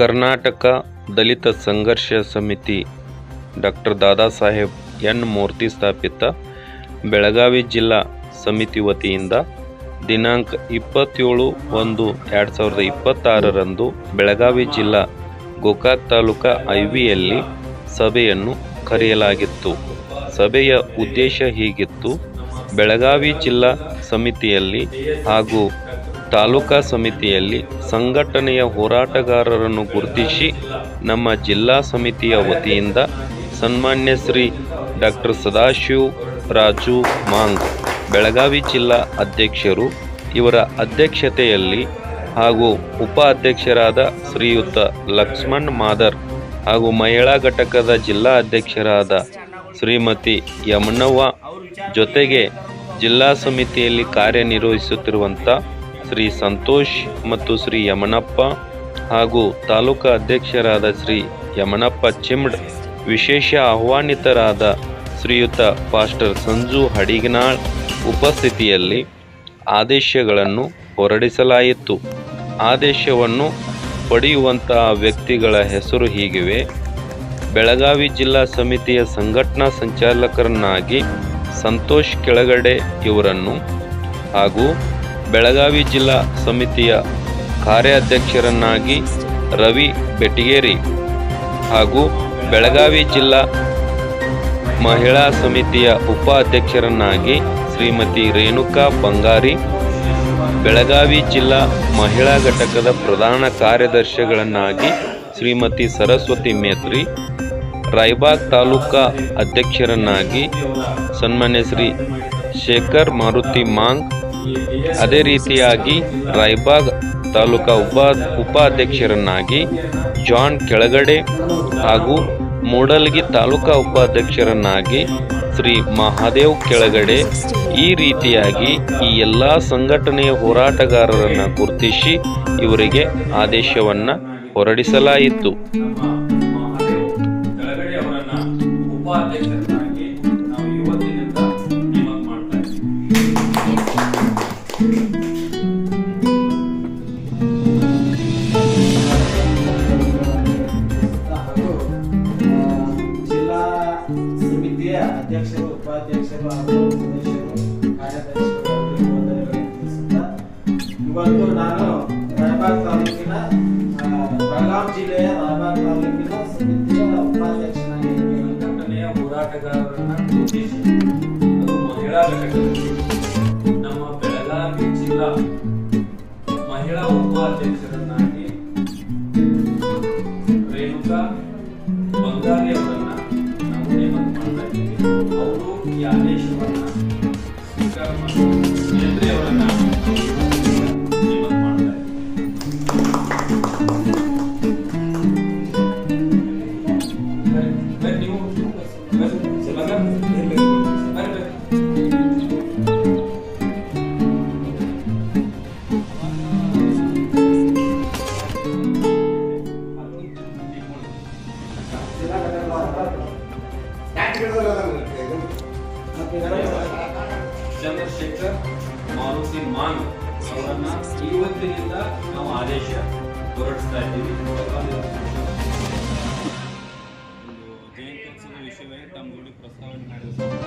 Karnataka Dalita Sangharsha Samiti doctor Dada Saheb N Murthy ಸ್ಥಾಪಿತ ಬೆಳಗಾವಿ ಜಿಲ್ಲಾ ಸಮಿತಿ ವತಿಯಿಂದ ದಿನಾಂಕ ಇಪ್ಪತ್ತೇಳು ಒಂದು ಎರಡು ಸಾವಿರದ ಇಪ್ಪತ್ತಾರರಂದು ಬೆಳಗಾವಿ ಜಿಲ್ಲಾ ಗೋಕಾಕ್ ತಾಲೂಕಾ ಐವಿಯಲ್ಲಿ ಸಭೆಯನ್ನು ಕರೆಯಲಾಗಿತ್ತು. ಸಭೆಯ ಉದ್ದೇಶ ಹೀಗಿತ್ತು. ಬೆಳಗಾವಿ ಜಿಲ್ಲಾ ಸಮಿತಿಯಲ್ಲಿ ಹಾಗೂ ತಾಲೂಕಾ ಸಮಿತಿಯಲ್ಲಿ ಸಂಘಟನೆಯ ಹೋರಾಟಗಾರರನ್ನು ಗುರುತಿಸಿ ನಮ್ಮ ಜಿಲ್ಲಾ ಸಮಿತಿಯ ವತಿಯಿಂದ ಸನ್ಮಾನ್ಯ ಶ್ರೀ ಡಾಕ್ಟರ್ ಸದಾಶಿವ್ ರಾಜು ಮಾಂಗ್, ಬೆಳಗಾವಿ ಜಿಲ್ಲಾ ಅಧ್ಯಕ್ಷರು, ಇವರ ಅಧ್ಯಕ್ಷತೆಯಲ್ಲಿ ಹಾಗೂ ಉಪ ಅಧ್ಯಕ್ಷರಾದ ಶ್ರೀಯುತ ಲಕ್ಷ್ಮಣ್ ಮಾದರ್ ಹಾಗೂ ಮಹಿಳಾ ಘಟಕದ ಜಿಲ್ಲಾ ಅಧ್ಯಕ್ಷರಾದ ಶ್ರೀಮತಿ ಯಮನವ್ವ ಜೊತೆಗೆ ಜಿಲ್ಲಾ ಸಮಿತಿಯಲ್ಲಿ ಕಾರ್ಯನಿರ್ವಹಿಸುತ್ತಿರುವಂಥ ಶ್ರೀ ಸಂತೋಷ್ ಮತ್ತು ಶ್ರೀ ಯಮನಪ್ಪ ಹಾಗೂ ತಾಲೂಕಾ ಅಧ್ಯಕ್ಷರಾದ ಶ್ರೀ ಯಮನಪ್ಪ ಚಿಮ್ಡ್, ವಿಶೇಷ ಆಹ್ವಾನಿತರಾದ ಶ್ರೀಯುತ ಪಾಸ್ಟರ್ ಸಂಜು ಹಡಿಗನಾಳ್ ಉಪಸ್ಥಿತಿಯಲ್ಲಿ ಆದೇಶಗಳನ್ನು ಹೊರಡಿಸಲಾಯಿತು. ಆದೇಶವನ್ನು ಪಡೆಯುವಂತಹ ವ್ಯಕ್ತಿಗಳ ಹೆಸರು ಹೀಗಿವೆ. ಬೆಳಗಾವಿ ಜಿಲ್ಲಾ ಸಮಿತಿಯ ಸಂಘಟನಾ ಸಂಚಾಲಕರನ್ನಾಗಿ ಸಂತೋಷ್ ಕೆಳಗಡೆ ಇವರನ್ನು ಹಾಗೂ ಬೆಳಗಾವಿ ಜಿಲ್ಲಾ ಸಮಿತಿಯ ಕಾರ್ಯಾಧ್ಯಕ್ಷರನ್ನಾಗಿ ರವಿ ಬೆಟಗೇರಿ ಹಾಗೂ ಬೆಳಗಾವಿ ಜಿಲ್ಲಾ ಮಹಿಳಾ ಸಮಿತಿಯ ಉಪಾಧ್ಯಕ್ಷರನ್ನಾಗಿ ಶ್ರೀಮತಿ ರೇಣುಕಾ ಬಂಗಾರಿ, ಬೆಳಗಾವಿ ಜಿಲ್ಲಾ ಮಹಿಳಾ ಘಟಕದ ಪ್ರಧಾನ ಕಾರ್ಯದರ್ಶಿಗಳನ್ನಾಗಿ ಶ್ರೀಮತಿ ಸರಸ್ವತಿ ಮೇತ್ರಿ, ರಾಯಬಾಗ್ ತಾಲೂಕಾ ಅಧ್ಯಕ್ಷರನ್ನಾಗಿ ಸನ್ಮಾನ್ಯ ಶ್ರೀ ಶೇಖರ್ ಮಾರುತಿ ಮಾಂಗ್ ಅದೇ ರೀತಿಯಾಗಿ ರಾಯಬಾಗ್ ತಾಲೂಕಾ ಉಪ ಉಪಾಧ್ಯಕ್ಷರನ್ನಾಗಿ ಜಾನ್ ಕೆಳಗಡೆ ಹಾಗೂ ಮೂಡಲ್ಗಿ ತಾಲೂಕಾ ಉಪಾಧ್ಯಕ್ಷರನ್ನಾಗಿ ಶ್ರೀ ಮಹಾದೇವ್ ಕೆಳಗಡೆ ಈ ರೀತಿಯಾಗಿ ಈ ಎಲ್ಲ ಸಂಘಟನೆಯ ಹೋರಾಟಗಾರರನ್ನು ಗುರುತಿಸಿ ಇವರಿಗೆ ಆದೇಶವನ್ನು ಹೊರಡಿಸಲಾಯಿತು. ಇವತ್ತು ನಾನು ತಾಲೂಕಿನ ಆ, ಜಿಲ್ಲೆಯ ರಾಯಬಾಗ್ ತಾಲೂಕಿನ ಸಮಿತಿಯ ಮಹಿಳಾ ನಮ್ಮ ಬೆಳಗಾವಿ ಜಿಲ್ಲಾ ಮಹಿಳಾ ಉಪಾಧ್ಯಕ್ಷರನ್ನಾಗಿ ರೇಣುಕಾ ಬಂಗಾರಿ ಅವರನ್ನ ಚಂದ್ರಶೇಖರ್ ಮಾರುತಿ ಮಾನ್ ಅವರನ್ನ ಇವತ್ತಿನಿಂದ ನಾವು ಆದೇಶ ಹೊರಡಿಸ್ತಾ ಇದ್ದೀವಿ ಒಂದು ಜಯಂತ್ಯೋತ್ಸವದ ವಿಷಯವಾಗಿ ತಮ್ಮ ಪ್ರಸ್ತಾವನೆ ಮಾಡಿದ್ರು